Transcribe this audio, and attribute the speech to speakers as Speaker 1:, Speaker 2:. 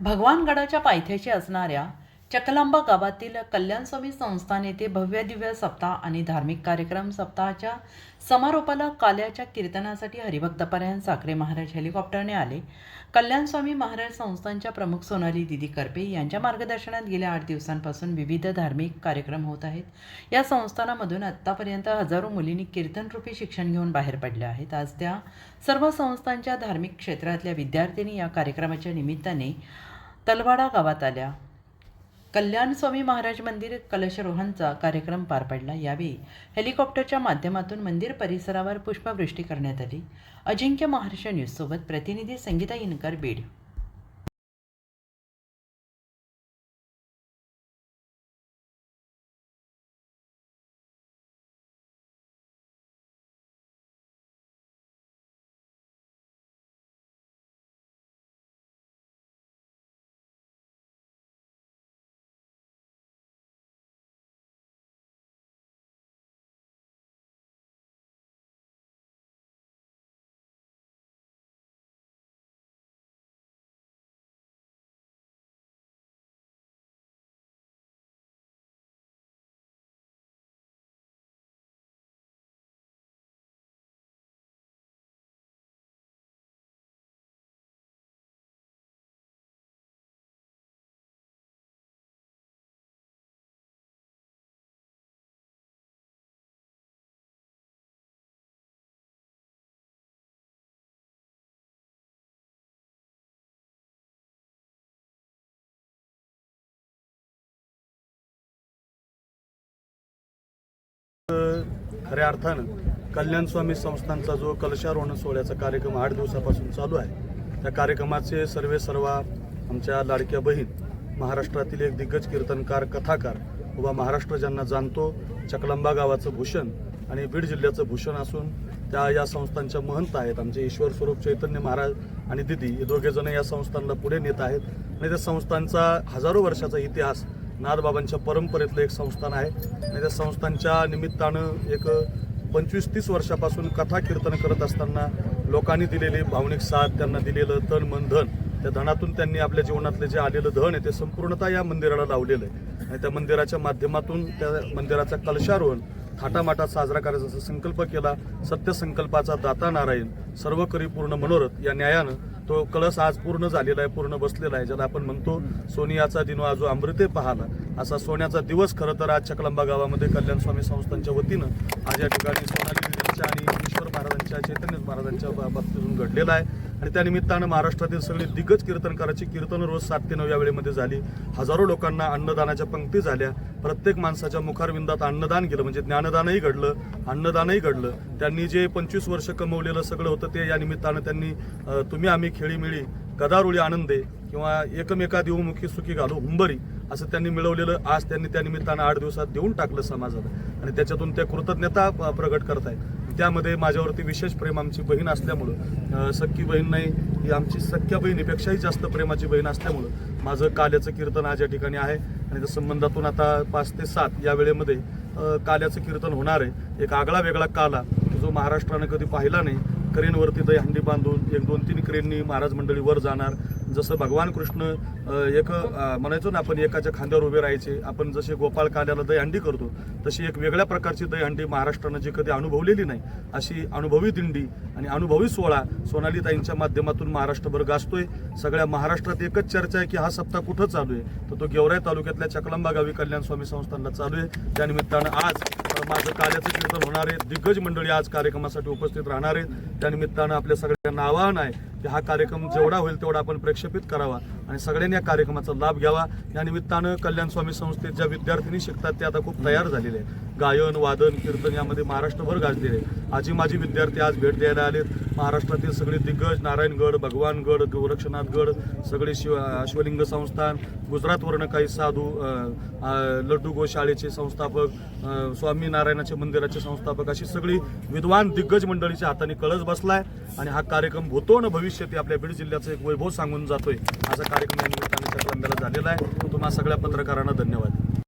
Speaker 1: भगवानगडाच्या पायथ्याशी असणाऱ्या चकलांबा गावातील कल्याणस्वामी संस्थान येथे भव्य दिव्य सप्ताह आणि धार्मिक कार्यक्रम सप्ताहाच्या समारोपाला काल्याच्या कीर्तनासाठी हरिभक्तपरायण साखरे महाराज हेलिकॉप्टरने आले. कल्याणस्वामी महाराज संस्थानच्या प्रमुख सोनाली दिदी करपे यांच्या मार्गदर्शनात गेल्या आठ दिवसांपासून विविध धार्मिक कार्यक्रम होत आहेत. या संस्थानामधून आत्तापर्यंत हजारो मुलींनी कीर्तनरूपी शिक्षण घेऊन बाहेर पडल्या आहेत. आज त्या सर्व संस्थांच्या धार्मिक क्षेत्रातल्या विद्यार्थिनी या कार्यक्रमाच्या निमित्ताने तलवाडा गावात आल्या. कल्याण स्वामी महाराज मंदिर कलशरोहणचा कार्यक्रम पार पडला. यावेळी हेलिकॉप्टरच्या माध्यमातून मंदिर परिसरावर पुष्पवृष्टी करण्यात आली. अजिंक्य महाराष्ट्र न्यूजसोबत प्रतिनिधी संगीता इनकर बीड.
Speaker 2: खऱ्या अर्थानं कल्याण स्वामी संस्थांचा जो कलशारोहण सोहळ्याचा कार्यक्रम आठ दिवसापासून चालू आहे त्या कार्यक्रमाचे सर्वे सर्वा आमच्या लाडक्या बहीण महाराष्ट्रातील एक दिग्गज कीर्तनकार कथाकार व महाराष्ट्र ज्यांना जाणतो चकलंबा गावाचं भूषण आणि बीड जिल्ह्याचं भूषण असून त्या या संस्थांच्या महंत आहेत. आमचे ईश्वर स्वरूप चैतन्य महाराज आणि दिदी हे दोघेजण या संस्थांना पुढे नेत आहेत. आणि त्या संस्थांचा हजारो वर्षाचा इतिहास नाथबाबांच्या परंपरेतलं एक संस्थान आहे. आणि त्या संस्थांच्या निमित्तानं एक पंचवीस तीस वर्षापासून कथा कीर्तन करत असताना लोकांनी दिलेली भावनिक साथ त्यांना दिलेलं तन मन धन त्या धनातून त्यांनी आपल्या जीवनातले जे आलेलं धन आहे ते संपूर्णतः या मंदिराला लावलेलं आहे. आणि त्या मंदिराच्या माध्यमातून त्या मंदिराचा कलशारोहण थाटामाटात साजरा करायचा असा संकल्प केला. सत्यसंकल्पाचा दाता नारायण सर्व करी पूर्ण मनोरथ या न्यायानं तो कळस आज पूर्ण झालेला आहे पूर्ण बसलेला आहे. ज्याला आपण म्हणतो सोनियाचा दिन आजो अमृते पाहाला. असा सोन्याचा दिवस खरं तर आज चकलंबा गावामध्ये कल्याण स्वामी संस्थांच्या वतीनं आज या ठिकाणी सोनाली महाराजांच्या आणि ईश्वर महाराजांच्या चैतन्य महाराजांच्या बाबतीतून घडलेला आहे. आणि त्या निमित्तानं महाराष्ट्रातील सगळी दिग्गज कीर्तनकाराची कीर्तन रोज सात ते नऊ या वेळेमध्ये झाली. हजारो लोकांना अन्नदानाच्या पंक्ती झाल्या. प्रत्येक माणसाच्या मुखारविंदात अन्नदान केलं म्हणजे ज्ञानदानही घडलं अन्नदानही घडलं. त्यांनी जे पंचवीस वर्ष कमवलेलं सगळं होतं ते या निमित्तानं त्यांनी तुम्ही आम्ही खेळीमिळी गदारुळी आनंदे किंवा एकमेका देऊमुखी सुखी घालू हुंबरी असं त्यांनी मिळवलेलं आज त्यांनी त्या निमित्तानं आठ दिवसात देऊन टाकलं समाजाला. आणि त्याच्यातून ते कृतज्ञता अं, प्रगट करतायत. त्यामध्ये माझ्यावरती विशेष प्रेम आमची बहीण असल्यामुळं सख्खी बहीण नाही ही आमची सख्ख्या बहिणीपेक्षाही जास्त प्रेमाची बहीण असल्यामुळं माझं काल्याचं कीर्तन आज या ठिकाणी आहे. आणि त्या संबंधातून आता पाच ते सात या वेळेमध्ये काल्याचं कीर्तन होणार आहे. एक आगळा वेगळा काला जो महाराष्ट्रानं कधी पाहिला नाही क्रेनवरती दहीहंडी बांधून एक दोन तीन क्रेननी महाराज मंडळी वर जाणार. जसं भगवान कृष्ण एक म्हणायचो ना आपण एकाच्या खांद्यावर उभे राहायचे. आपण जसे गोपाळ काल्याला दहीहंडी करतो तशी एक वेगळ्या प्रकारची दहीहंडी महाराष्ट्रानं जी कधी अनुभवलेली नाही. अशी अनुभवी दिंडी आणि अनुभवी सोहळा सोनालीताईंच्या माध्यमातून महाराष्ट्रभर गाजतोय. सगळ्या महाराष्ट्रात एकच चर्चा आहे की हा सप्ताह कुठं चालू आहे? तर तो गेवराई तालुक्यातल्या चकलंबा गावी कल्याण स्वामी संस्थानला चालू आहे. त्यानिमित्तानं आज माझं कार्याचं कीर्तन होणार आहे. दिग्गज मंडळी आज कार्यक्रमासाठी उपस्थित राहणार आहेत. त्यानिमित्तानं आपल्या सगळ्यांना आवाहन आहे की हा कार्यक्रम जेवढा होईल तेवढा आपण प्रेक्षेपित करावा. आणि सगळ्यांनी या कार्यक्रमाचा लाभ घ्यावा. या निमित्तानं कल्याण स्वामी संस्थेत ज्या विद्यार्थिनी शिकतात ते आता खूप तयार झालेले आहे गायन वादन कीर्तन यामध्ये महाराष्ट्रभर गाजलेले आहे आजी माझी विद्यार्थी आज भेट द्यायला आलेत. महाराष्ट्रातील सगळे दिग्गज नारायणगड भगवानगड गोरक्षनाथगड सगळे शिव शिवलिंग संस्थान गुजरातवरनं काही साधू लड्डू गोशाळेचे संस्थापक स्वामी नारायणाचे मंदिराचे संस्थापक अशी सगळी विद्वान दिग्गज मंडळीच्या हाताने कळस बसलाय आणि हा कार्यक्रम होतो ना भविष्यात आपल्या बीड जिल्ह्याचं एक वैभव सांगून जातोय. असा कार्यक्रम या निमित्ताने झालेला आहे. तुम्हाला सगळ्या पत्रकारांना धन्यवाद.